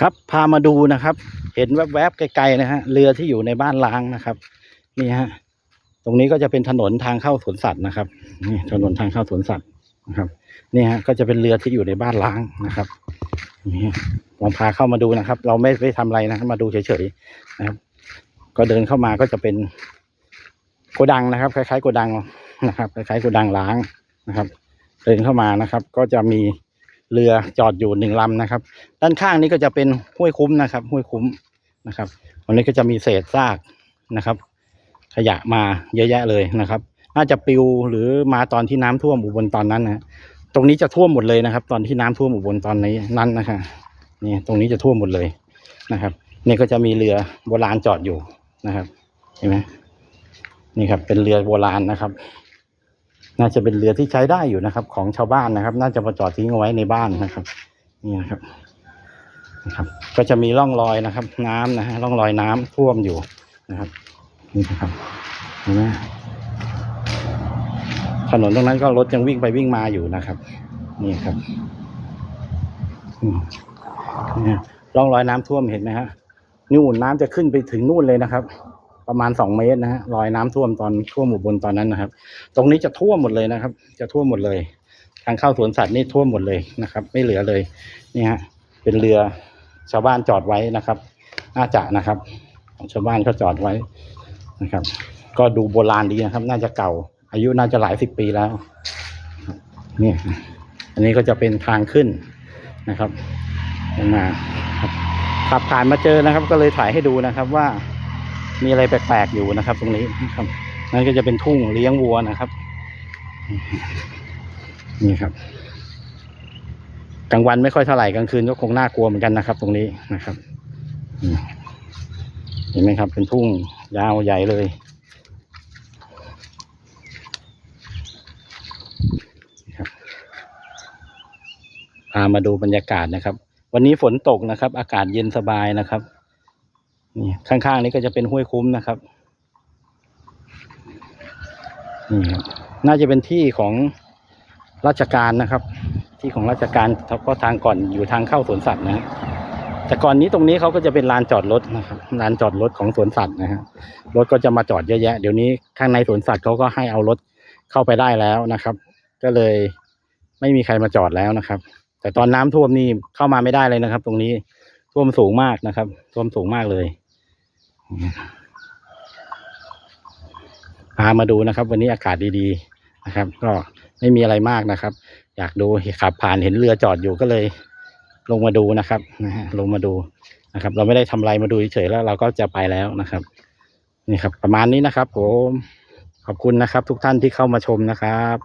ครับพามาดูนะครับ เห็นแวบๆไกลๆนะฮะเรือที่อยู่ในบ้านล้างนะครับนี่ฮะตรงนี้ก็จะเป็นถนนทางเข้าสวนสัตว์นะครับนี่ถนนทางเข้าสวนสัตว์นะครับนี่ฮะก็จะเป็นเรือที่อยู่ในบ้านล้างนะครับนี่ลองพาเข้ามาดูนะครับ เราไม่ได้ทำอะไรนะมาดูเฉยๆนะครับ ก็เดินเข้ามาก็จะเป็นโกดังนะครับ คล้ายๆโกดังนะครับ คล้ายๆโกดังล้างนะครับ เดินเข้ามานะครับ ก็จะมี เรือจอดอยู่หนึ่งลำนะครับ ด้านข้างนี้ก็จะเป็นห้วยคุ้มนะครับ ห้วยคุ้มนะครับตรงนี้ก็จะมีเศษซากนะครับ ขยะมาเยอะแยะเลยนะครับ น่าจะปิวหรือมาตอนที่น้ำท่วมอุบลตอนนั้นนะตรงนี้จะท่วมหมดเลยนะครับ ตอนที่น้ำท่วมอุบลตอนนี้นั้นนะครับนี่ตรงนี้จะท่วมหมดเลยนะครับนี่ก็จะมีเรือโบราณจอดอยู่นะครับ เห็นไหมนี่ครับเป็นเรือโบราณนะครับ น่าจะเป็นเรือที่ใช้ได้อยู่นะครับ ของชาวบ้านนะครับ น่าจะมาจอดทิ้งเอาไว้ในบ้านนะครับ นี่นะครับนะครับ ก็จะมีร่องรอยนะครับ น้ำนะฮะร่องรอยน้ำท่วมอยู่นะครับ นี่นะครับเห็นไหมถนนตรงนั้นก็รถยังวิ่งไปวิ่งมาอยู่นะครับ นี่ครับนี่ร่องรอยน้ำท่วมเห็นไหมฮะนู่นน้ำจะขึ้นไปถึงนู่นเลยนะครับ ประมาณสองเมตรนะฮะรอยน้ำท่วมตอนท่วมหมู่บนตอนนั้นนะครับ ตรงนี้จะท่วมหมดเลยนะครับ จะท่วมหมดเลย ทางเข้าสวนสัตว์นี่ท่วมหมดเลยนะครับ ไม่เหลือเลยนี่ฮะเป็นเรือชาวบ้านจอดไว้นะครับน่าจะนะครับ ชาวบ้านเขาจอดไว้นะครับ ก็ดูโบราณดีนะครับ น่าจะเก่า อายุน่าจะหลายสิบปีแล้วนี่อันนี้ก็จะเป็นทางขึ้นนะครับมาขับผ่านมาเจอนะครับ ก็เลยถ่ายให้ดูนะครับว่า มีอะไรแปลกๆอยู่นะครับ ตรงนี้นะครับนั่นก็จะเป็นทุ่งเลี้ยงวัวนะครับ นี่ครับกลางวันไม่ค่อยเท่าไหร่กลางคืนก็คงน่ากลัวเหมือนกันนะครับ ตรงนี้นะครับเห็นไหมครับ เป็นทุ่งยาวใหญ่เลยพามาดูบรรยากาศนะครับ วันนี้ฝนตกนะครับ อากาศเย็นสบายนะครับ นี่ข้างๆนี้ก็จะเป็นห้วยคุ้มนะครับนี่ครับน่าจะเป็นที่ของราชการนะครับ ที่ของราชการเพราะทางก่อนอยู่ทางเข้าสวนสัตว์นะแต่ก่อนนี้ตรงนี้เขาก็จะเป็นลานจอดรถนะครับลานจอดรถของสวนสัตว์นะฮะรถก็จะมาจอดเยอะแยะ เดี๋ยวนี้ข้างในสวนสัตว์เขาก็ให้เอารถเข้าไปได้แล้วนะครับ ก็เลยไม่มีใครมาจอดแล้วนะครับ แต่ตอนน้ำท่วมนี่เข้ามาไม่ได้เลยนะครับ ตรงนี้ท่วมสูงมากนะครับ ท่วมสูงมากเลย พามาดูนะครับ วันนี้อากาศดีๆนะครับ ก็ไม่มีอะไรมากนะครับ อยากดูขับผ่านเห็นเรือจอดอยู่ก็เลย ลงมาดูนะครับนะฮะลงมาดูนะครับ เราไม่ได้ทำอะไรมาดูเฉยๆแล้ว เราก็จะไปแล้วนะครับ นี่ครับ ประมาณนี้นะครับผมขอบคุณนะครับ ทุกท่านที่เข้ามาชมนะครับ